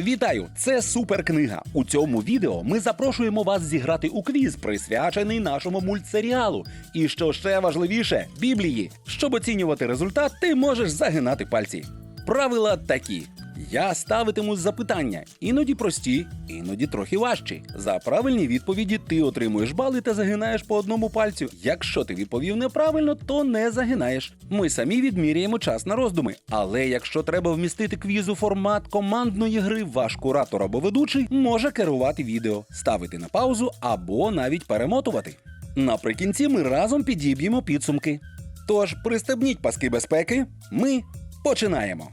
Вітаю! Це суперкнига. У цьому відео ми запрошуємо вас зіграти у квіз, присвячений нашому мультсеріалу. І що ще важливіше, Біблії. Щоб оцінювати результат, ти можеш загинати пальці. Правила такі: я ставитиму запитання, іноді прості, іноді трохи важчі. За правильні відповіді ти отримуєш бали та загинаєш по одному пальцю. Якщо ти відповів неправильно, то не загинаєш. Ми самі відміряємо час на роздуми. Але якщо треба вмістити квіз у формат командної гри, ваш куратор або ведучий може керувати відео, ставити на паузу або навіть перемотувати. Наприкінці ми разом підіб'ємо підсумки. Тож пристебніть паски безпеки. Ми починаємо.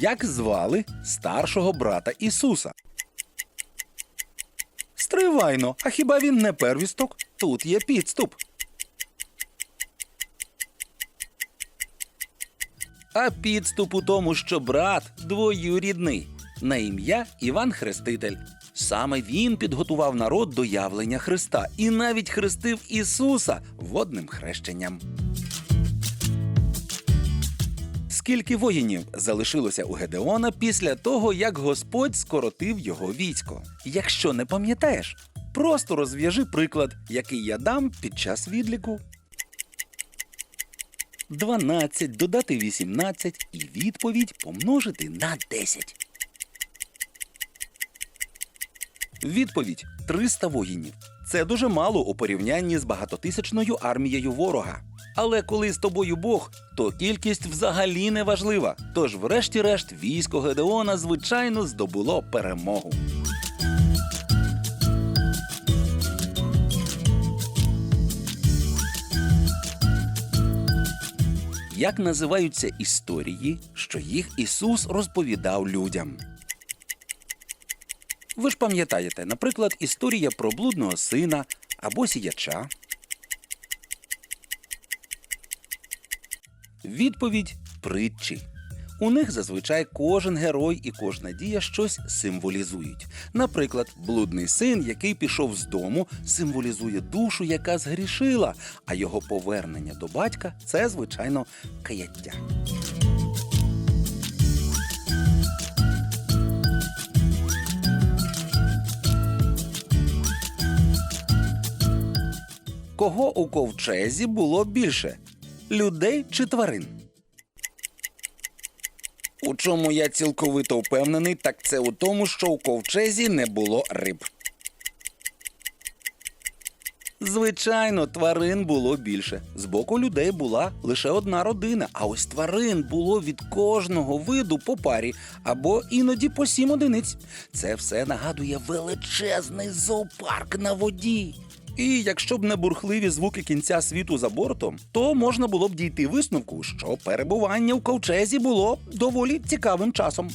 Як звали старшого брата Ісуса? Стривайно, а хіба він не первісток? Тут є підступ. А підступ у тому, що брат двоюрідний на ім'я Іван Хреститель. Саме він підготував народ до явлення Христа і навіть хрестив Ісуса водним хрещенням. Скільки воїнів залишилося у Гедеона після того, як Господь скоротив його військо? Якщо не пам'ятаєш, просто розв'яжи приклад, який я дам під час відліку. 12 додати 18 і відповідь помножити на 10. Відповідь 300 воїнів. Це дуже мало у порівнянні з багатотисячною армією ворога. Але коли з тобою Бог, то кількість взагалі не важлива. Тож, врешті-решт, військо Гедеона звичайно здобуло перемогу. Як називаються історії, що їх Ісус розповідав людям? Ви ж пам'ятаєте, наприклад, історія про блудного сина або сіяча. Відповідь притчі. У них зазвичай кожен герой і кожна дія щось символізують. Наприклад, блудний син, який пішов з дому, символізує душу, яка згрішила, а його повернення до батька це, звичайно, каяття. Кого у ковчезі було більше людей чи тварин? У чому я цілковито впевнений, так це у тому, що у ковчезі не було риб. Звичайно, тварин було більше. З боку людей була лише одна родина, а ось тварин було від кожного виду по парі або іноді по сім одиниць. Це все нагадує величезний зоопарк на воді. І якщо б не бурхливі звуки кінця світу за бортом, то можна було б дійти висновку, що перебування в ковчезі було доволі цікавим часом.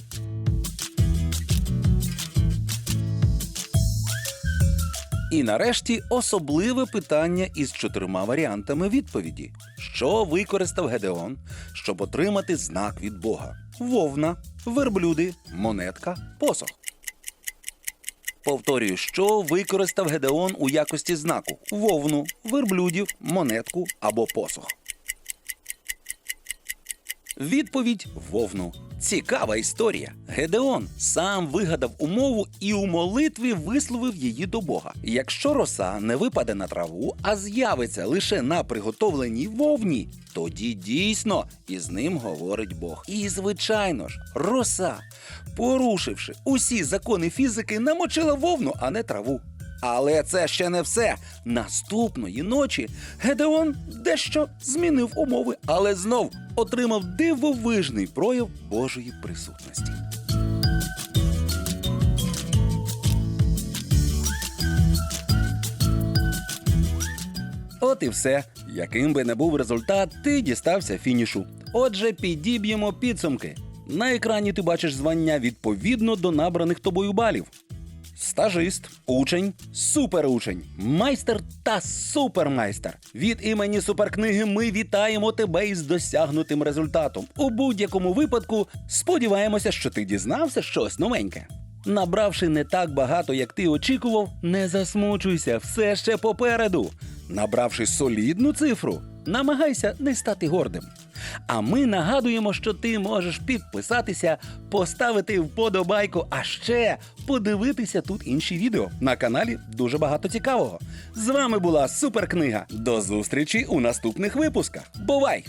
І нарешті особливе питання із чотирма варіантами відповіді: що використав Гедеон, щоб отримати знак від Бога: вовна, верблюди, монетка, посох. Повторюю, що використав Гедеон у якості знаку: вовну, верблюдів, монетку або посох. Відповідь вовну. Цікава історія. Гедеон сам вигадав умову і у молитві висловив її до Бога. Якщо роса не випаде на траву, а з'явиться лише на приготовленій вовні, тоді дійсно із ним говорить Бог. І звичайно ж, роса, порушивши усі закони фізики, намочила вовну, а не траву. Але це ще не все. Наступної ночі Гедеон дещо змінив умови, але знов отримав дивовижний прояв Божої присутності. От і все. Яким би не був результат, ти дістався фінішу. Отже, підіб'ємо підсумки. На екрані ти бачиш звання відповідно до набраних тобою балів. Стажист, учень, суперучень, майстер та супермайстер. Від імені суперкниги ми вітаємо тебе із досягнутим результатом. У будь-якому випадку сподіваємося, що ти дізнався щось новеньке. Набравши не так багато, як ти очікував, не засмучуйся, все ще попереду. Набравши солідну цифру, намагайся не стати гордим. А ми нагадуємо, що ти можеш підписатися, поставити вподобайку, а ще подивитися тут інші відео. На каналі дуже багато цікавого. З вами була суперкнига. До зустрічі у наступних випусках. Бувай!